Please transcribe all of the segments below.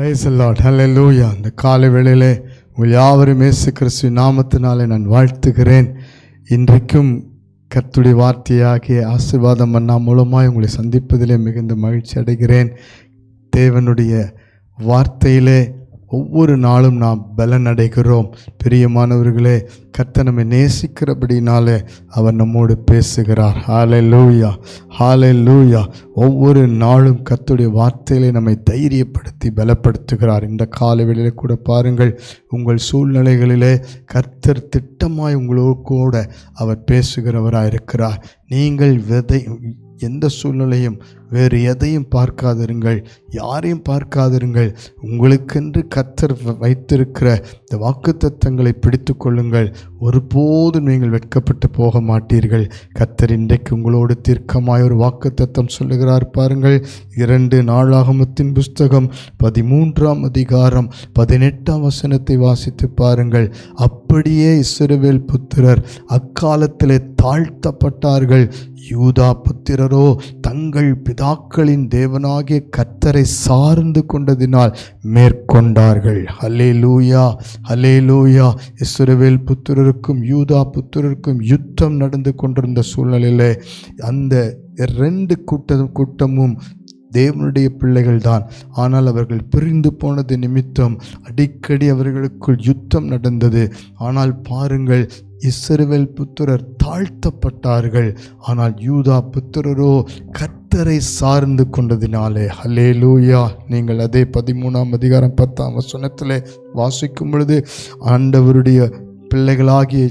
Price ஹலே லூயா இந்த காலை வேளையிலே உங்கள் யாவரும் இயேசு கிறிஸ்து நாமத்தினாலே நான் வாழ்த்துகிறேன். இன்றைக்கும் கர்த்துடைய வார்த்தையாகிய ஆசீர்வாதம் அண்ணா மூலமாக உங்களை சந்திப்பதிலே மிகுந்த மகிழ்ச்சி அடைகிறேன். தேவனுடைய வார்த்தையிலே ஒவ்வொரு நாளும் நாம் பலன் அடைகிறோம் பிரியமானவர்களே கர்த்தை நம்மை நேசிக்கிறபடினாலே அவர் நம்மோடு பேசுகிறார். ஹாலே லூயா ஹாலே லூயா ஒவ்வொரு நாளும் கத்துடைய வார்த்தையிலே நம்மை தைரியப்படுத்தி பலப்படுத்துகிறார். இந்த காலவெளியிலே கூட பாருங்கள் உங்கள் சூழ்நிலைகளிலே கர்த்தர் திட்டமாய் உங்களோடு கூட அவர் பேசுகிறவராக இருக்கிறார் நீங்கள் விதை எந்த சூழ்நிலையும் வேறு எதையும் பார்க்காதிருங்கள் யாரையும் பார்க்காதிருங்கள். உங்களுக்கென்று கத்தர் வைத்திருக்கிற இந்த வாக்குத்தத்தங்களை பிடித்து கொள்ளுங்கள். ஒருபோதும் நீங்கள் வெட்கப்பட்டு போக மாட்டீர்கள். கத்தர் இன்றைக்கு உங்களோடு தீர்க்கமாய் ஒரு வாக்குத்தத்தம் சொல்லுகிறார் பாருங்கள். இரண்டு நாளாகமத்தின் புஸ்தகம் பதிமூன்றாம் அதிகாரம் பதினெட்டாம் வசனத்தை வாசித்து பாருங்கள். அப்படியே இஸ்ரவேல் புத்திரர் அக்காலத்திலே தாழ்த்தப்பட்டார்கள். யூதா புத்திரரோ தங்கள் பிதாக்களின் தேவனாகிய கர்த்தரை சார்ந்து கொண்டதினால் மேற்கொண்டார்கள். ஹலே லூயா ஹலே லூயா இஸ்ரவேல் புத்திரருக்கும் யூதா புத்திரருக்கும் யுத்தம் நடந்து கொண்டிருந்த சூழ்நிலையில் அந்த ரெண்டு கூட்டம் கூட்டமும் தேவனுடைய பிள்ளைகள்தான். ஆனால் அவர்கள் பிரிந்து போனது நிமித்தம் அடிக்கடி அவர்களுக்குள் யுத்தம் நடந்தது. ஆனால் பாருங்கள் இஸ்ரவேல் புத்திரர் தாழ்த்தப்பட்டார்கள். ஆனால் யூதா புத்திரரோ கர்த்தரை சார்ந்து கொண்டதினாலே. ஹலே லூயா நீங்கள் அதே பதிமூணாம் அதிகாரம் பத்தாம் வசனத்தில் வாசிக்கும் பொழுது ஆண்டவருடைய பிள்ளைகளாகிய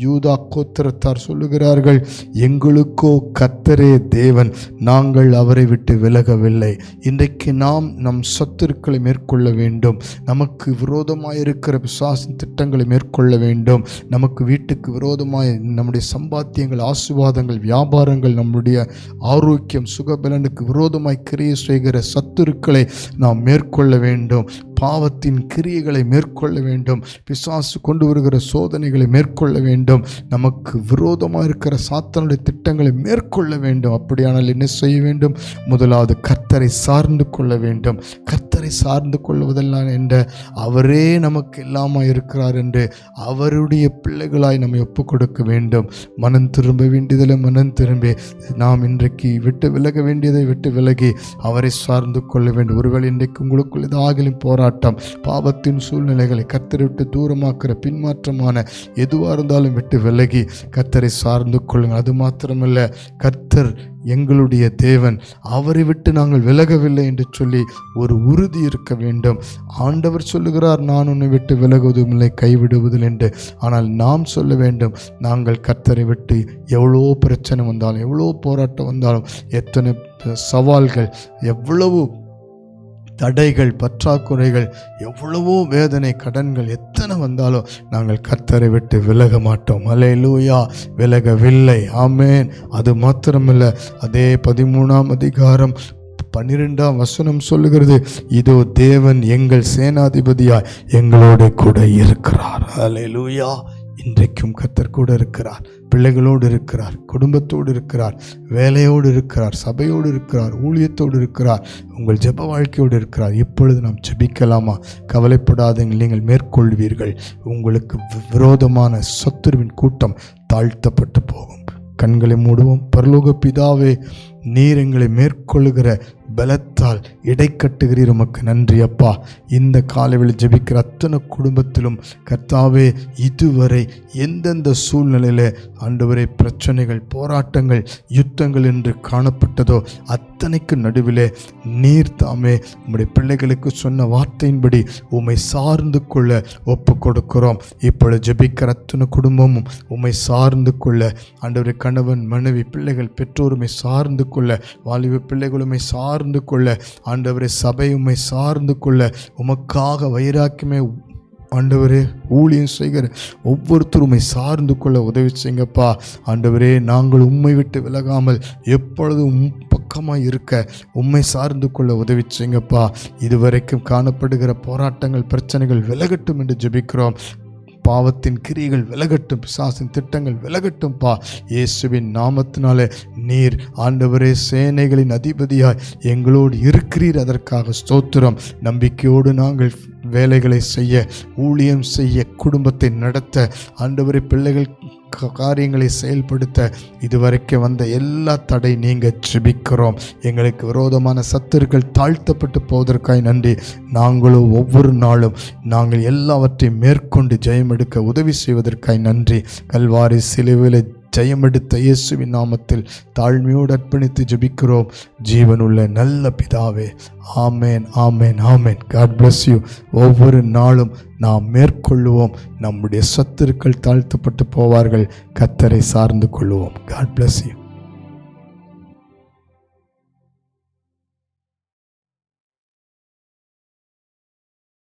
யூதா கோத்திரத்தார் சொல்லுகிறார்கள் எங்களுக்கோ கத்தரே தேவன் நாங்கள் அவரை விட்டு விலகவில்லை. இன்றைக்கு நாம் நம் சத்துருக்களை மேற்கொள்ள வேண்டும். நமக்கு விரோதமாக இருக்கிற பிசாசின் திட்டங்களை மேற்கொள்ள வேண்டும். நமக்கு வீட்டுக்கு விரோதமாய் நம்முடைய சம்பாத்தியங்கள் ஆசீர்வாதங்கள் வியாபாரங்கள் நம்முடைய ஆரோக்கியம் சுகபலனுக்கு விரோதமாய் கிரியை செய்கிற சத்துருக்களை நாம் மேற்கொள்ள வேண்டும். பாவத்தின் கிரியைகளை மேற்கொள்ள வேண்டும். பிசாசு கொண்டு வருகிற சோதனைகளை மேற்கொள்ள வேண்டும். நமக்கு விரோதமாக இருக்கிற சாத்தனுடைய திட்டங்களை மேற்கொள்ள வேண்டும். அப்படியானால் என்ன செய்ய வேண்டும்? முதலாவது கர்த்தரை சார்ந்து கொள்ள வேண்டும். கர்த்த கர்த்தரை சார்ந்து கொள்வதெல்லாம் என்ற அவரே நமக்கு எல்லாமாக இருக்கிறார் என்று அவருடைய பிள்ளைகளாய் நம்மை ஒப்பு கொடுக்க வேண்டும். மனம் திரும்ப வேண்டியதில் மனம் திரும்பி நாம் இன்றைக்கு விட்டு விலக வேண்டியதை விட்டு விலகி அவரை சார்ந்து கொள்ள வேண்டும். ஒருவேளை இன்றைக்கு உங்களுக்குள் ஏதாகிலும் போராட்டம் பாவத்தின் சூழ்நிலைகளை கத்தரை விட்டு தூரமாக்குற பின்மாற்றமான எதுவாக இருந்தாலும் விட்டு விலகி கத்தரை சார்ந்து கொள்ளுங்கள். அது மாத்திரமல்ல கர்த்தர் எங்களுடைய தேவன் அவரை விட்டு நாங்கள் விலகவில்லை என்று சொல்லி ஒரு உறுதி இருக்க வேண்டும். ஆண்டவர் சொல்லுகிறார் நான் உன்னை விட்டு விலகுவதும் இல்லை கைவிடுவதில் என்று. ஆனால் நாம் சொல்ல வேண்டும் நாங்கள் கர்த்தரை விட்டு எவ்வளோ பிரச்சனை வந்தாலும் எவ்வளோ போராட்டம் வந்தாலும் எத்தனை சவால்கள் எவ்வளவு தடைகள் பற்றாக்குறைகள் எவ்வளவோ வேதனை கடன்கள் எத்தனை வந்தாலும் நாங்கள் கர்த்தரை விட்டு விலக மாட்டோம். அலையிலூயா விலகவில்லை. ஆமேன். அது மாத்திரமில்லை. அதே பதிமூணாம் அதிகாரம் பன்னிரெண்டாம் வசனம் சொல்லுகிறது இதோ தேவன் எங்கள் சேனாதிபதியாய் எங்களோட கூட இருக்கிறார். அலையிலூயா இன்றைக்கும் கத்தர் கூட இருக்கிறார். பிள்ளைகளோடு இருக்கிறார் குடும்பத்தோடு இருக்கிறார் வேலையோடு இருக்கிறார் சபையோடு இருக்கிறார் ஊழியத்தோடு இருக்கிறார் உங்கள் ஜெப வாழ்க்கையோடு இருக்கிறார். இப்பொழுது நாம் ஜெபிக்கலாமா? கவலைப்படாதீங்க நீங்கள் மேற்கொள்வீர்கள். உங்களுக்கு வி- விரோதமான சத்துருவின் கூட்டம் தாழ்த்தப்பட்டு போகும். கண்களை மூடுவோம். பரலோக பிதாவே நீர் எங்களை மேற்கொள்ளுகிற பலத்தால் இடை கட்டுகிறீர் உமக்கு நன்றி அப்பா. இந்த காலையில் ஜபிக்கிற அத்தனை குடும்பத்திலும் கர்த்தாவே இதுவரை எந்தெந்த சூழ்நிலையில் ஆண்டவரே பிரச்சனைகள் போராட்டங்கள் யுத்தங்கள் என்று காணப்பட்டதோ அத்தனைக்கு நடுவிலே நீர் தாமே உம்முடைய பிள்ளைகளுக்கு சொன்ன வார்த்தையின்படி உம்மை சார்ந்து கொள்ள ஒப்பு கொடுக்கிறோம் இப்பொழுது ஜபிக்கிற அத்தனை குடும்பமும் உம்மை சார்ந்து கொள்ள ஆண்டவரே கணவன் மனைவி பிள்ளைகள் பெற்றோருமை சார்ந்து கொள்ள வாலிப பிள்ளைகள் சார்ந்து கொள்ள ஆண்டவரே சபை உண்மை சார்ந்து கொள்ள உமக்காக வைராக்கியமே ஆண்டவரே ஊழியம் செய்கிற ஒவ்வொருத்தரும் சார்ந்து கொள்ள உதவி செய்யுங்கப்பா. ஆண்டவரே நாங்கள் உண்மை விட்டு விலகாமல் எப்பொழுதும் உம் பக்கமாக இருக்க உம்மை சார்ந்து கொள்ள உதவி செய்யுங்கப்பா. இதுவரைக்கும் காணப்படுகிற போராட்டங்கள் பிரச்சனைகள் விலகட்டும் என்று ஜெபிக்கிறோம். பாவத்தின் கிரியைகள் விலகட்டும் பிசாசின் திட்டங்கள் விலகட்டும் பா. இயேசுவின் நாமத்தினாலே நீர் ஆண்டவரே சேனைகளின் அதிபதியாய் எங்களோடு இருக்கிறீர். அதற்காக ஸ்தோத்திரம். நம்பிக்கையோடு நாங்கள் வேலைகளை செய்ய ஊழியம் செய்ய குடும்பத்தை நடத்த ஆண்டவரை பிள்ளைகள் காரியங்களை செயல்படுத்த இதுவரைக்கும் வந்த எல்லா தடை நீங்க ஜெபிக்கிறோம். எங்களுக்கு விரோதமான சத்துருக்கள் தாழ்த்தப்பட்டு போவதற்காய் நன்றி. நாங்களும் ஒவ்வொரு நாளும் நாங்கள் எல்லாவற்றையும் மேற்கொண்டு ஜெயம் எடுக்க உதவி செய்வதற்காய் நன்றி. கல்வாரி சிலுவில ஜெயமெடுத்த இயேசுவின் நாமத்தில் தாழ்மையோடு அர்ப்பணித்து ஜெபிக்கிறோம். ஜீவனுள்ள நல்ல பிதாவே ஆமேன் ஆமேன் ஆமேன். காட் பிளஸ் யூ ஒவ்வொரு நாளும் நாம் மேற்கொள்ளுவோம். நம்முடைய சத்துருக்கள் தாழ்த்தப்பட்டு போவார்கள். கத்தரை சார்ந்து கொள்வோம் காட் பிளஸ் யூ